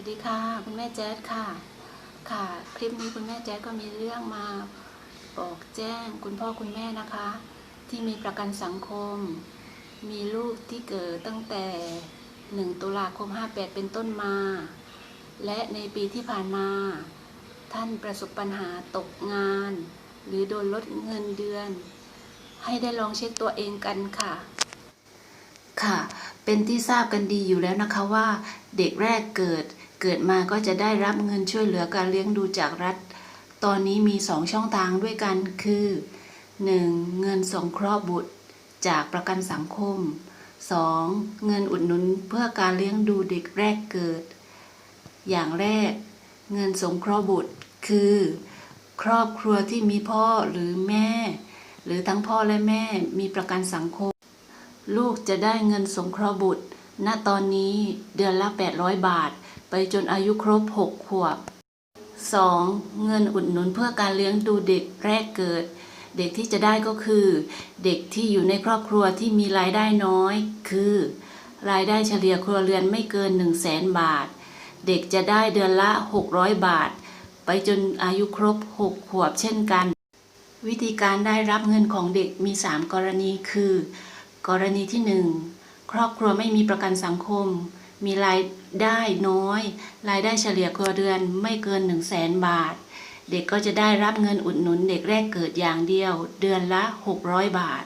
วัสดีค่ะ คุณแม่แจ๊ดค่ะ ค่ะ คลิปนี้คุณแม่แจ๊ดก็มีเรื่องมาบอกแจ้งคุณพ่อคุณแม่นะคะ ที่มีประกันสังคม มีลูกที่เกิดตั้งแต่ 1 ตุลาคม 58 เป็นต้นมา และในปีที่ผ่านมา ท่านประสบปัญหาตกงาน หรือโดนลดเงินเดือน ให้ได้ลองเช็คตัวเองกันค่ะค่ะ เป็นที่ทราบกันดีอยู่แล้วนะคะว่าเด็กแรกเกิด เกิดมาก็จะได้รับเงินช่วยเหลือการเลี้ยงดูจากรัฐ ตอนนี้มีสองช่องทางด้วยกันคือ 1. เงินสงเคราะห์บุตรจากประกันสังคม 2. เงินอุดหนุนเพื่อการเลี้ยงดูเด็กแรกเกิด อย่างแรก เงินสงเคราะห์บุตร คือ ครอบครัวที่มีพ่อหรือแม่ หรือทั้งพ่อและแม่มีประกันสังคม ลูกจะได้เงินสงเคราะห์บุตร ณตอนนี้เดือนละ 800 บาท ไปจนอายุครบ 6 ขวบ 2. เงินอุดหนุนเพื่อการเลี้ยงดูเด็กแรกเกิด เด็กที่จะได้ก็คือ เด็กที่อยู่ในครอบครัวที่มีรายได้น้อย คือ รายได้เฉลี่ยครัวเรือนไม่เกิน 1 0 0 0 0แสนบาท เด็กจะได้เดือนละ 600 บาท ไปจนอายุครบ 6 ขวบเช่นกัน วิธีการได้รับเงินของเด็กมี 3 กรณีคือ กรณีที่ 1 ครอบครัวไม่มีประกันสังคม มีรายได้น้อย รายได้เฉลี่ยครัวเรือนไม่เกิน 1 0 0 0 0แสนบาท เด็กก็จะได้รับเงินอุดหนุนเด็กแรกเกิดอย่างเดียว เดือนละ 600 บาท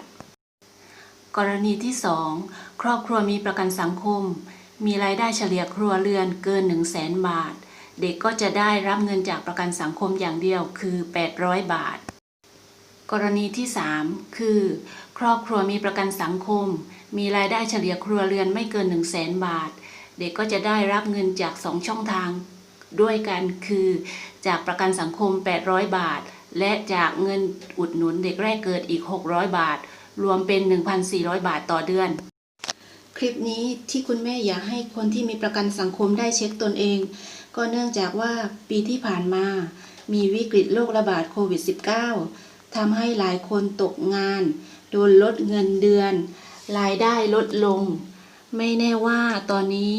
กรณีที่ 2 ครอบครัวมีประกันสังคม มีรายได้เฉลี่ยครัวเรือนเกิน 1 0 0 0 0แสนบาท เด็กก็จะได้รับเงินจากประกันสังคมอย่างเดียวคือ 800 บาท กรณีที่ 3 คือ ครอบครัวมีประกันสังคม มีรายได้เฉลี่ยครัวเรือนไม่เกิน 1 0 0 0 0แสนบาท เด็กก็จะได้รับเงินจาก 2 ช่องทางด้วยกันคือจากประกันสังคม 800 บาท และจากเงินอุดหนุนเด็กแรกเกิดอีก 600 บาท รวมเป็น 1,400 บาทต่อเดือน คลิปนี้ที่คุณแม่อยากให้คนที่มีประกันสังคมได้เช็คตนเอง ก็เนื่องจากว่าปีที่ผ่านมา มีวิกฤตโรคระบาดโควิด -19 ทำให้หลายคนตกงาน โดนลดเงินเดือน รายได้ลดลง ไม่แน่ว่าตอนนี้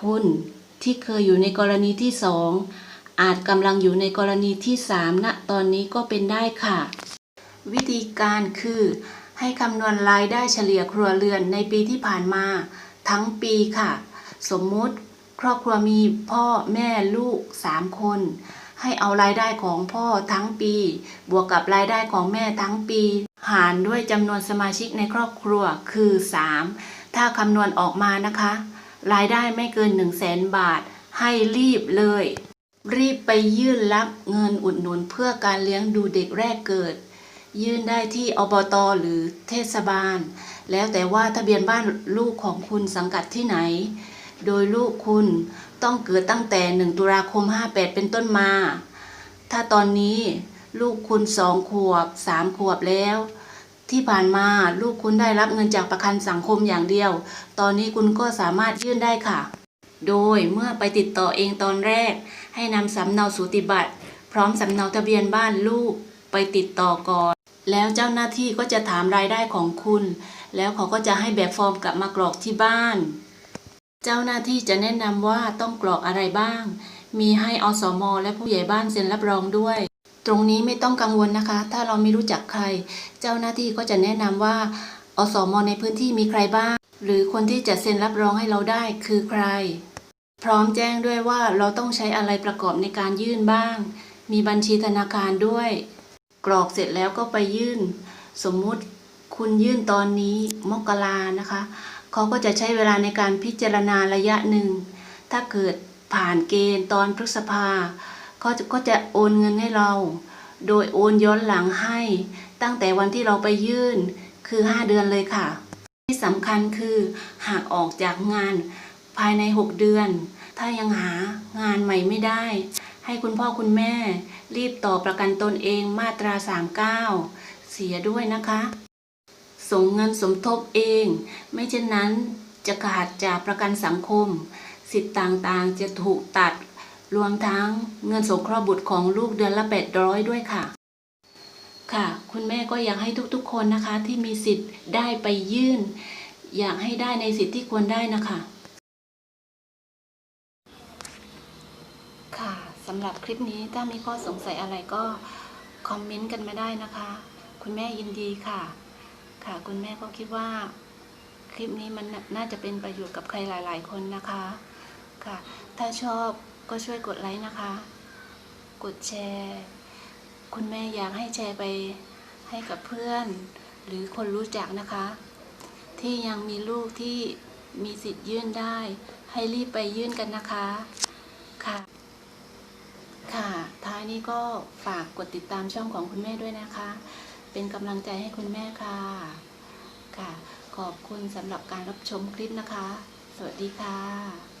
คุณที่เคยอยู่ในกรณีที่สองอาจกำลังอยู่ในกรณีที่สามณตอนนี้ก็เป็นได้ค่ะ วิธีการคือ ให้คำนวณรายได้เฉลี่ยครัวเรือนในปีที่ผ่านมา ทั้งปีค่ะ สมมุติ ครอบครัวมีพ่อแม่ลูก3คน ให้เอารายได้ของพ่อทั้งปี บวกกับรายได้ของแม่ทั้งปี หารด้วยจำนวนสมาชิกในครอบครัวคือ 3 ถ้าคำนวณออกมานะคะ รายได้ไม่เกิน 1 0 0 0 0แสนบาท ให้รีบเลย รีบไปยื่นรับเงินอุดหนุนเพื่อการเลี้ยงดูเด็กแรกเกิด ยื่นได้ที่อบตหรือเทศบาล แล้วแต่ว่าทะเบียนบ้านลูกของคุณสังกัดที่ไหน โดยลูกคุณต้องเกิดตั้งแต่ 1 ตุลาคม 58 เป็นต้นมา ถ้าตอนนี้ลูกคุณสองขวบสามขวบแล้ว ที่ผ่านมาลูกคุณได้รับเงินจากประกันสังคมอย่างเดียว ตอนนี้คุณก็สามารถยื่นได้ค่ะ โดยเมื่อไปติดต่อเองตอนแรก ให้นำสำเนาสูติบัตร พร้อมสำเนาทะเบียนบ้านลูกไปติดต่อก่อน แล้วเจ้าหน้าที่ก็จะถามรายได้ของคุณ แล้วเขาก็จะให้แบบฟอร์มกลับมากรอกที่บ้าน เจ้าหน้าที่จะแนะนำว่าต้องกรอกอะไรบ้าง มีให้อสม และผู้ใหญ่บ้านเซ็นรับรองด้วย ตรงนี้ไม่ต้องกังวลนะคะ ถ้าเราไม่รู้จักใคร เจ้าหน้าที่ก็จะแนะนำว่าอสมในพื้นที่มีใครบ้าง หรือคนที่จะเซ็นรับรองให้เราได้คือใคร พร้อมแจ้งด้วยว่าเราต้องใช้อะไรประกอบในการยื่นบ้าง มีบัญชีธนาคารด้วย กรอกเสร็จแล้วก็ไปยื่น สมมุติคุณยื่นตอนนี้มกรานะคะ เขาก็จะใช้เวลาในการพิจารณาระยะหนึ่ง ถ้าเกิดผ่านเกณฑ์ตอนพฤษภา เขาจะก็จะโอนเงินให้เรา โดยโอนย้อนหลังให้ ตั้งแต่วันที่เราไปยื่นคือ 5 เดือนเลยค่ะ ที่สำคัญคือหากออกจากงานภายใน 6 เดือน ถ้ายังหางานใหม่ไม่ได้ ให้คุณพ่อคุณแม่ รีบต่อประกันตนเองมาตรา 39 เสียด้วยนะคะ ส่งเงินสมทบเอง ไม่เช่นนั้นจะขาดจากประกันสังคม สิทธิ์ต่างๆจะถูกตัด รวมทั้งเงินสงเคราะห์บุตรของลูกเดือนละ800ด้วยค่ะ ค่ะ คุณแม่ก็อยากให้ทุกๆ คนนะคะที่มีสิทธิ์ได้ไปยื่น อยากให้ได้ในสิทธิ์ที่ควรได้นะคะ ค่ะสำหรับคลิปนี้ถ้ามีข้อสงสัยอะไรก็คอมเมนต์กันมาได้นะคะ คุณแม่ยินดีค่ะ ค่ะ คุณแม่ก็คิดว่า คลิปนี้มันน่าจะเป็นประโยชน์กับใครหลาย ๆ คนนะคะ ค่ะ ถ้าชอบ ก็ช่วยกดไลค์นะคะ กดแชร์ คุณแม่อยากให้แชร์ไปให้กับเพื่อน หรือคนรู้จักนะคะ ที่ยังมีลูกที่มีสิทธิ์ยื่นได้ ให้รีบไปยื่นกันนะคะค่ะ ค่ะ ท้ายนี้ก็ฝากกดติดตามช่องของคุณแม่ด้วยนะคะ เป็นกำลังใจให้คุณแม่ค่ะ ค่ะ ขอบคุณสำหรับการรับชมคลิปนะคะ สวัสดีค่ะ